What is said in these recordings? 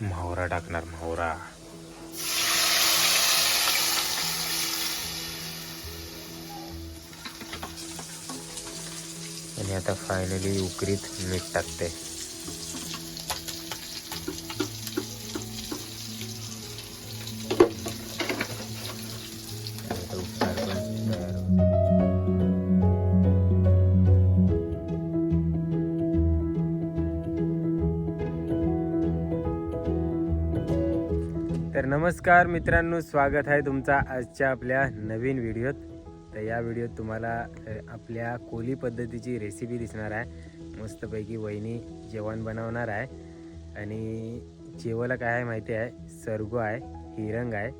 म्हावरा टाकणार म्हावरा. आणि आता फायनली उकरीत मीठ टाकते. नमस्कार मित्रांनो स्वागत आहे तुमचा आजच्या आपल्या नवीन व्हिडिओत. तर या व्हिडिओत तुम्हाला आपल्या कोली पद्धतीची रेसिपी दिसणार आहे. मस्तपैकी वहिनी जेवण बनवणार आहे. आणि जेवायला काय आहे माहिती आहे? सरगो आहे हिरंग आहे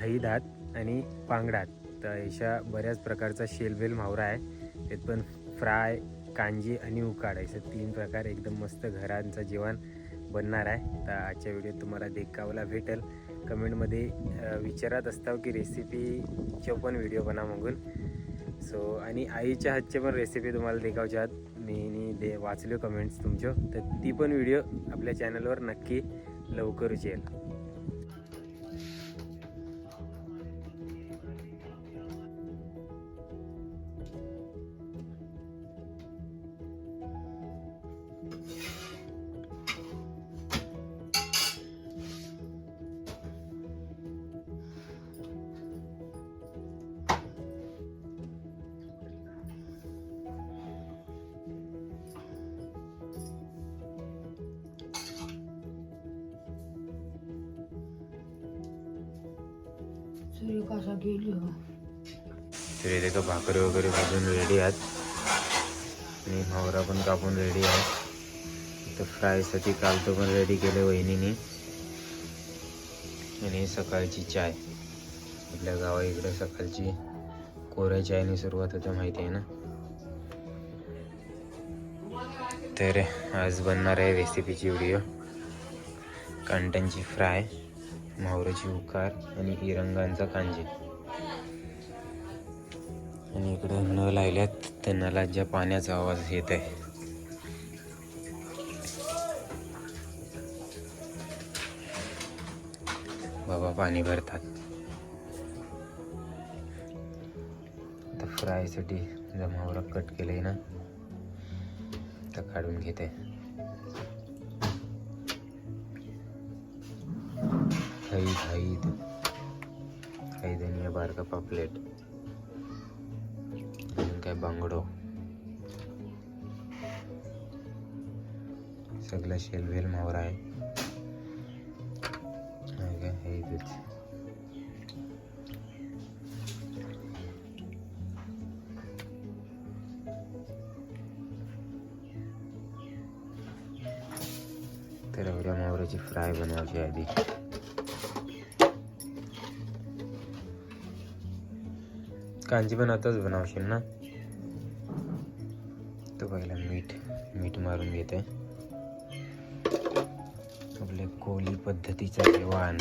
हईदात आणि पांगडात. तर अशा बऱ्याच प्रकारचा शेलबेल मावरा आहे. त्यात पण फ्राय कांजी आणि उकाड असे तीन प्रकार एकदम मस्त घरांचं जेवण बनणार आहे. तर आजच्या व्हिडिओत तुम्हाला देखावला भेटेल. कमेंटमध्ये विचारत असताव की रेसिपीचे पण व्हिडिओ बना मागून सो आणि आईच्या हातचे पण रेसिपी तुम्हाला देखावच्या आहात. मी दे वाचलो कमेंट्स तुमच्यो तर ती पण व्हिडिओ आपल्या चॅनलवर नक्की लवकरच येईल. सूर्य कसा तर इथे का भाकरी वगैरे भाजून रेडी आहेत. आणि मावरा पण कापून रेडी आहे. तर फ्रायसाठी काल तो पण रेडी केले वहिनीने. आणि सकाळची चाय. आपल्या गावा इकडे सकाळची कोऱ्या चायने सुरुवात होते माहिती आहे ना? तर आज बनणार आहे रेसिपीची व्हिडिओ कंटनची फ्राय मावराची उकार आणि इरंगांचा कांजी. आणि इकडे न लायल्यात त्या नलाच्या पाण्याचा आवाज येत आहे. बाबा पाणी भरतात. आता फ्रायसाठी जमावरा कट केलंय ना तर काढून घेते. हईद हईद हईद बारका पापलेट. अजून काय बांगडो. सगळा शेलवेल मावर आहे. काय हे इथेच. तर एवढ्या मावऱ्याची फ्राय बनवायची आधी. कांजी पण आताच बनवशील ना? तो पहिला मीठ मीठ मारून घेते. आपले कोली पद्धतीचा जेवण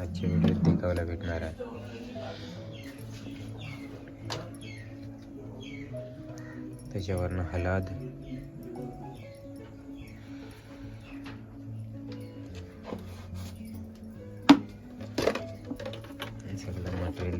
आजच्या व्हिडिओत देखावला भेटणार आहे. त्याच्यावरनं हलाद.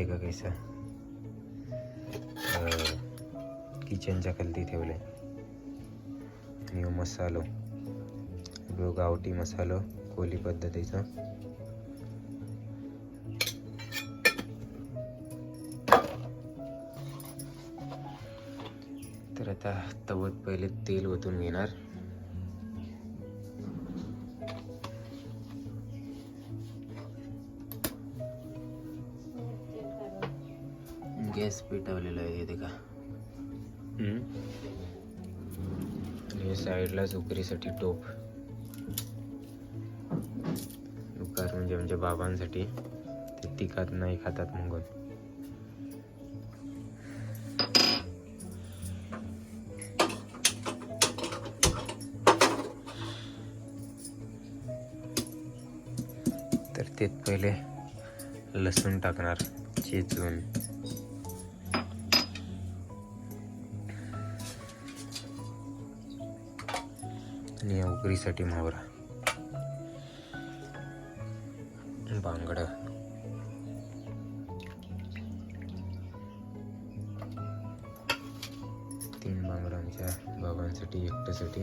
सगळं का कैसा किचनच्या खालती ठेवले न्यू मसालो. जो गावठी मसालो कोली पद्धतीचा. तर आता तवत पहिले तेल ओतून घेणार. पेटवलेलं आहे ते का आणि साईडला उकरीसाठी टोप. उकार म्हणजे आमच्या बाबांसाठी. ते तिखात नाही खातात म्हणून. तर तेच पहिले लसूण टाकणार चेचून. आणि या उकरीसाठी म्हावरा बांगडं. तीन बांगड आमच्या बाबांसाठी एकट्यासाठी.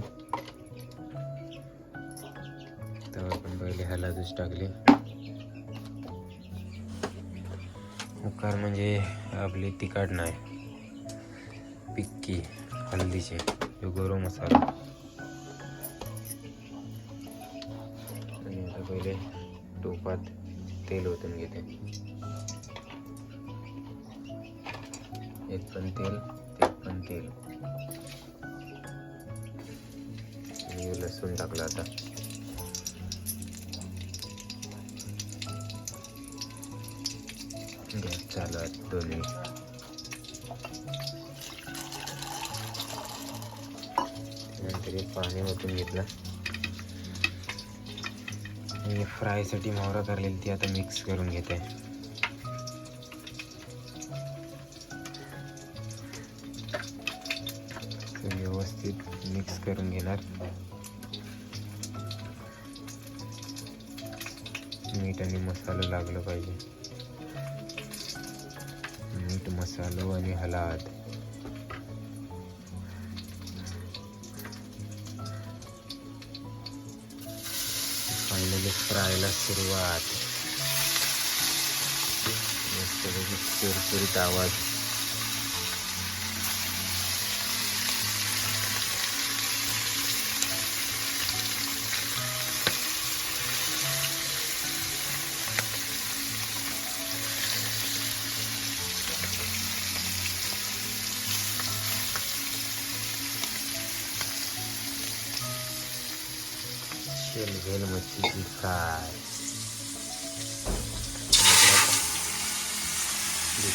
तर आपण पहिले हलादूच टाकले. उकार म्हणजे आपली तिखट नाही. पिक्की हल्दीचे. गरम मसाला. पहिले टोपात तेल ओतून घेते. एक पण तेल एक पण तेल. लसूण टाकलं आता. गॅस चालू आहे दोन्ही. मिनिट त्यानंतर एक पाणी ओतून घेतलं. मी फ्रायसाठी मोहरा करलेली ती आता मिक्स करून घेते. व्यवस्थित मिक्स करून घेणार. मीठ आणि मसाला लागलं पाहिजे. मीठ मसालो आणि हलाद. फ्रायला सुरुवात. मस्तपैकी सुरसुरीत आवाज.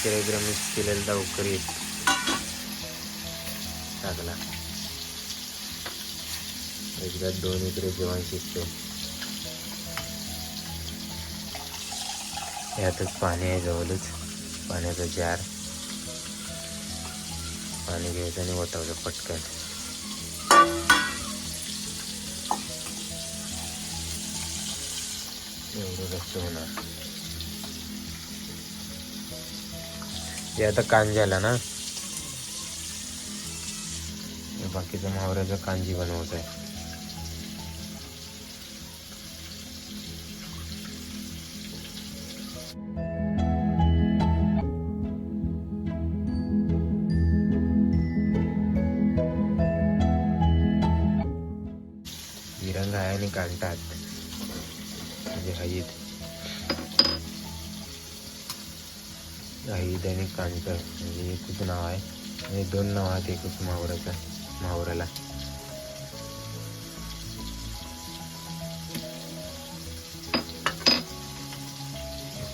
दुसऱ्या इकडे मिक्स केलेला डावकरी टाकला. एकदा दोन इकडे जेवण शिकतो. यातच पाणी आहे जवळच. पाण्याचा जार. पाणी घ्यायचं आणि ओतावलं पटकन. एवढं जास्त होणार. ते आता कांजाला ना बाकीचं मावऱ्याचं कांजी बनवत आहे विरंग आहे आणि कांटात. म्हणजे हईद आणि कांटर म्हणजे एकच नाव आहे? म्हणजे दोन नाव आहेत एकच मावराचं मावराला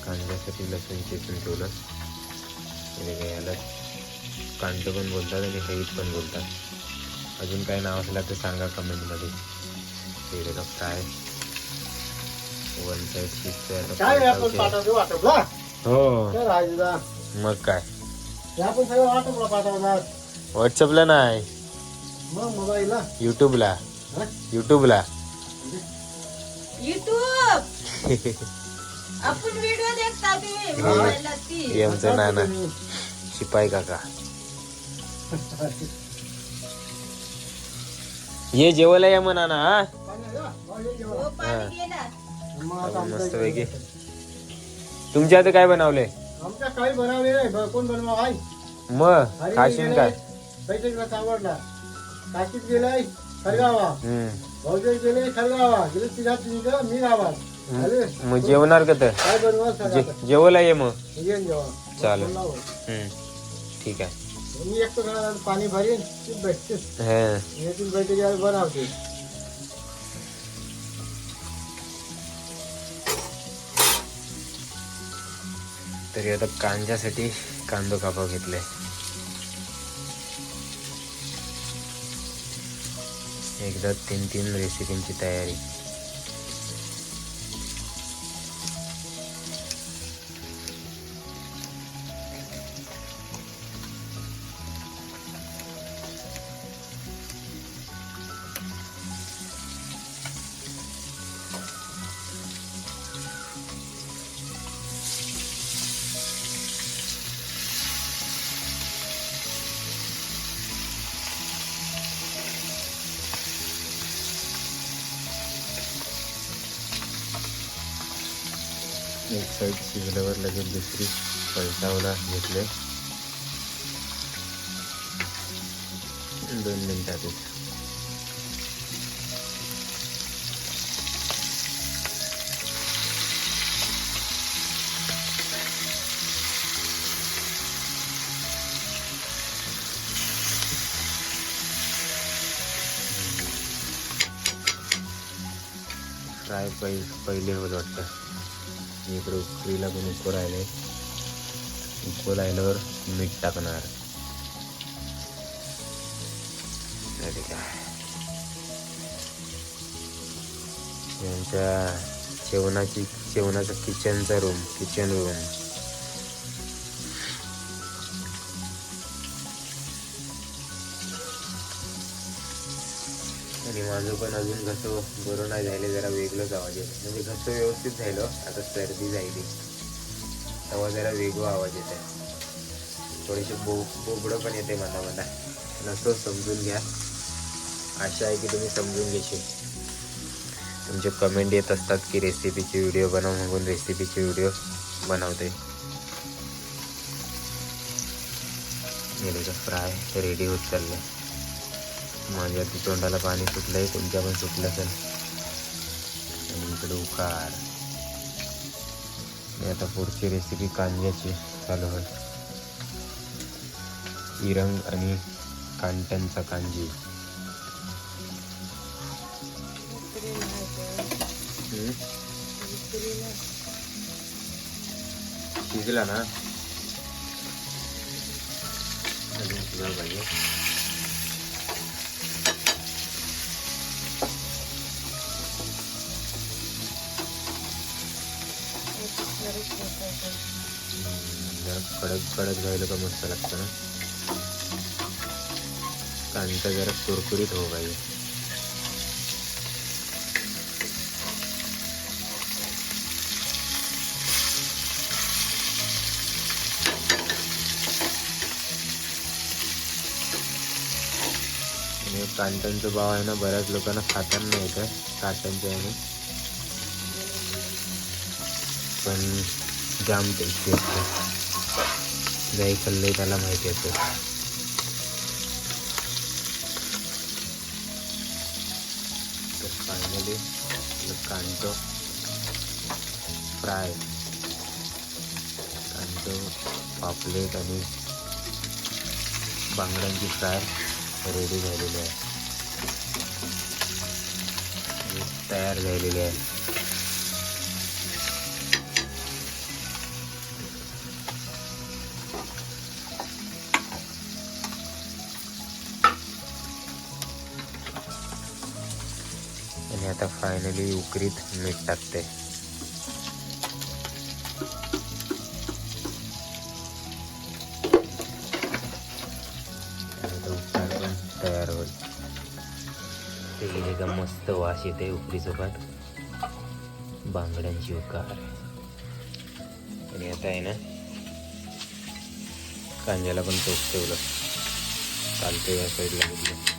कांद्यासाठी लसूण चेचून ठेवलं. याला कांट पण बोलतात आणि हईद पण बोलतात. अजून काही नाव असलं तर सांगा कमेंटमध्ये. केलेलं फ्राय वन साईड काय हो? मग काय? हे आपण सगळं वाटपला पाठवणार. व्हॉट्सअपला नाही. मग मोबाईलला? युट्यूबला हा? युट्यूबला युट्यूब आपण व्हिडिओ देखता तुम्ही मोबाईलला ती. हे आमचं नाना. शिपाई काका. ये जेवायला या म्हणा ना हा? हो पाणी गेला मग आता मस्त पैकी. तुमच्या आता काय बनवलंय? आमच्या काही बनवले नाही कोण बनवा मग काय? पैसे आवडला काशीत गेलाय खरगावा. हम्म. भाऊजे गेले खरगावा. गेले तिघा तिघ मी गावात? मग जेवणार का तर? काय बनवा सगळं जे- जेवायला ये मग. येईन चालेल. हम्म. ठीक आहे. मी एकटं घरात पाणी भरीन ती भेटते हा. येथील बैठकी आज बनवते. तरी आता कांद्यासाठी कांदो कापा घेतलाय एकदा तीन तीन रेसिपींची तयारी. एक साईड शिजल्यावर लगेच दुसरी पलटावला घेतले. दोन मिनिटातच ट्राय पहि पहिले होत वाटतं. इकडे उकळीला पण उकळ राहिले. उकळ राहिल्यावर मीठ टाकणार. यांच्या जेवणाची जेवणाचा किचनचा रूम किचन रूम माझं पण अजून घसं बरं नाही झाले जरा वेगळंच आवाज येतो म्हणजे घसं व्यवस्थित झालं आता सर्दी झाली. तेव्हा जरा वेगळा आवाज येत आहे थोडीशी बो बोबडं पण येते मला मला नसं समजून घ्या. आशा आहे की तुम्ही समजून घेशील. तुमचे कमेंट येत असतात की रेसिपीचे व्हिडिओ बनव म्हणून रेसिपीचे व्हिडिओ बनवते. फ्राय रेडी होत चाललंय. माझ्या तोंडाला पाणी सुटलंय तुमच्या पण सुटलं असेल. आणि इकडे उकार आणि आता पुढची रेसिपी कांद्याची चालू होईल. इरंग आणि कांट्यांचा कांजी. शिजला ना? पाहिजे. कडक कडक राहिलं का मस्त लागतं ना. कांदा जरा कुरकुरीत हो पाहिजे आणि भाव आहे ना बऱ्याच लोकांना खाताना नाही येतं काटांच्या आहे पण जाम टेस्टी असते गाई खाल्लंय त्याला माहिती असतं तर फायनली कांदो फ्राय. कांदो पापलेट आणि बांगड्यांची फ्राय रेडी झालेली आहे. तयार झालेली आहे. आता फायनली उकरीत मीठ टाकते. तयार होईल. ते का मस्त वास येते उकरीसोबत बांगड्यांची उकार. आणि आता आहे ना कांद्याला पण टोप ठेवलं. चालतं या साईडला घेतलं.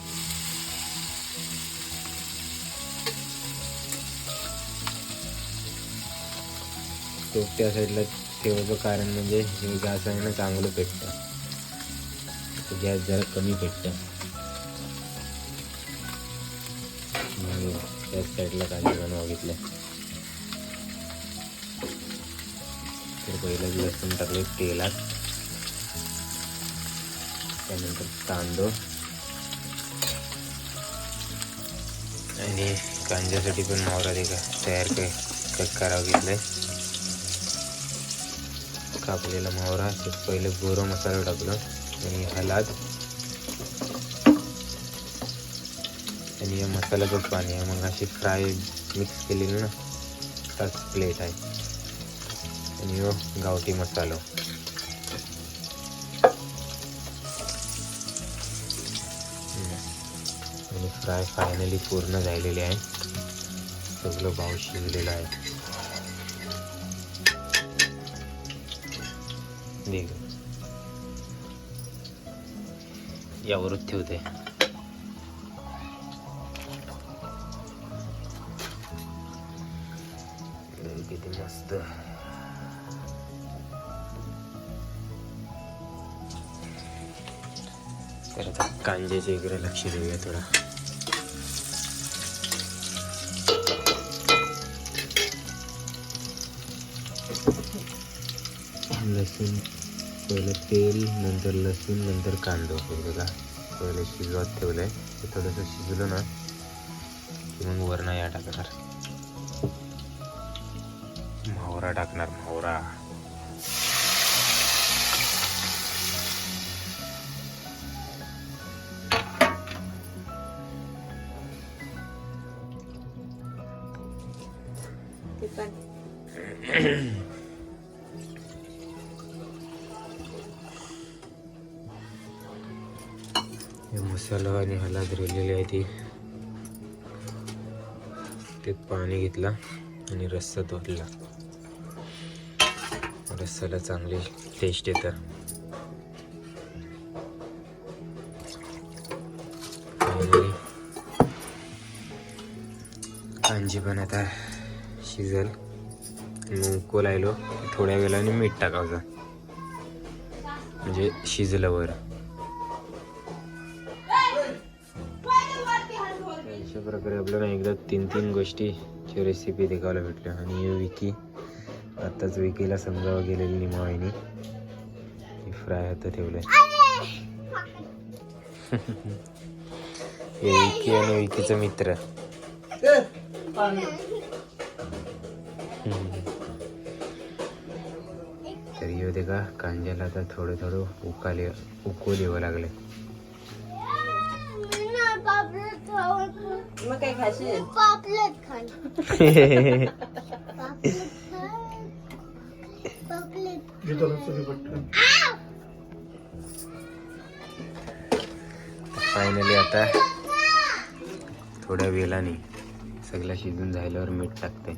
तो त्या साईडला ठेवायचं कारण म्हणजे हे गॅस आहे ना चांगलं पेटतं गॅस जरा कमी पेटतं गॅस त्याच साईडला कांदे बनवा घेतलं तर पहिलं लसूण टाकले तेलात. त्यानंतर तांदूळ. आणि कांद्यासाठी पण मावरा का तयार काय कट करावं कापलेला मोहरा पहिले गोरं मसाला टाकला आणि हलाद. आणि या मसाल्याचं पाणी आहे. मग अशी फ्राय मिक्स केलेली ना ताच प्लेट आहे. आणि यो गावठी मसालो. आणि फ्राय फायनली पूर्ण झालेली आहे. सगळं भाव शिजलेला आहे. निघ यावरच ठेवते किती मस्त. तर आता कांद्याच्या इकडे लक्ष देऊया थोडा. लसूण. पहिलं तेल नंतर लसूण नंतर कांदो बघा. पहिलं शिजवत ठेवलं आहे ते थोडंसं शिजलं ना की मग वरणं या टाकणार. मावरा टाकणार मावरा हे मसाला आणि हलाद रिलेली आहे ती. त्यात पाणी घेतला आणि रस्सा धुतला. रस्साला चांगली टेस्ट येतं. कांजी पण आता शिजल. मग उकल आयलो थोड्या वेळाने मीठ टाकायचं. म्हणजे शिजलं बरं. तीन तीन गोष्टीची रेसिपी देखायला भेटल्या. आणि विकी आत्ताच विकीला समजावं गेलेली निमावाईनी फ्राय आता ठेवलंय. हे विकी आणि विकीचा मित्र. तर येऊ दे का कांद्याला आता थोडं थोडं उकाले उकू देवं लागले. मग काय खाशील? पापलेट पापलेट फायनली आता थोड्या वेळाने सगळं शिजून झाल्यावर मीठ टाकते.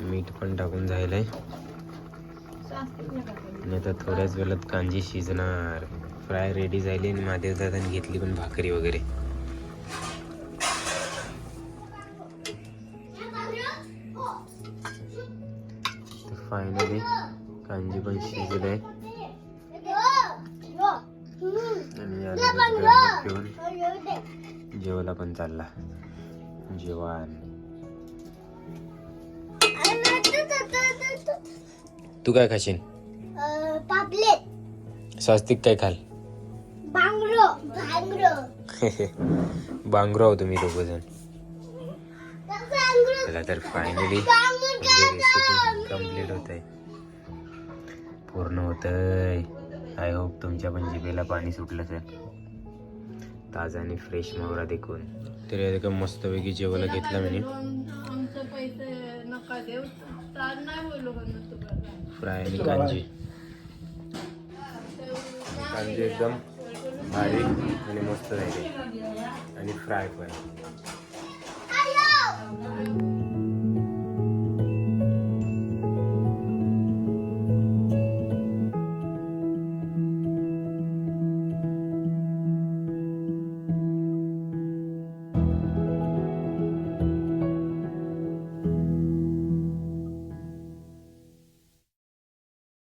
मीठ पण टाकून झालंय. आणि आता थोड्याच वेळात कांजी शिजणार. फ्राय रेडी झाली आणि महादेव दादाने घेतली पण भाकरी वगैरे. फायनली कांजी पण शिजलंय आणि जेवायला पण चालला. जेवण. तू काय खाशील? पापलेट. स्वास्तिक काय खाल? बांगरो. आहो तुम्ही दोघ जण चला तर फायनली रेसिपी कंप्लीट होत आहे पूर्ण होत आहे आय होप तुमच्या पण जिभेला पाणी सुटलं तर ताजा आणि फ्रेश मोहरा देखून. तरी आता मस्तपैकी जेवायला घेतला मी फ्राय आणि कांजी. कांजी एकदम बारीक आणि मस्त झाली. आणि फ्राय पण.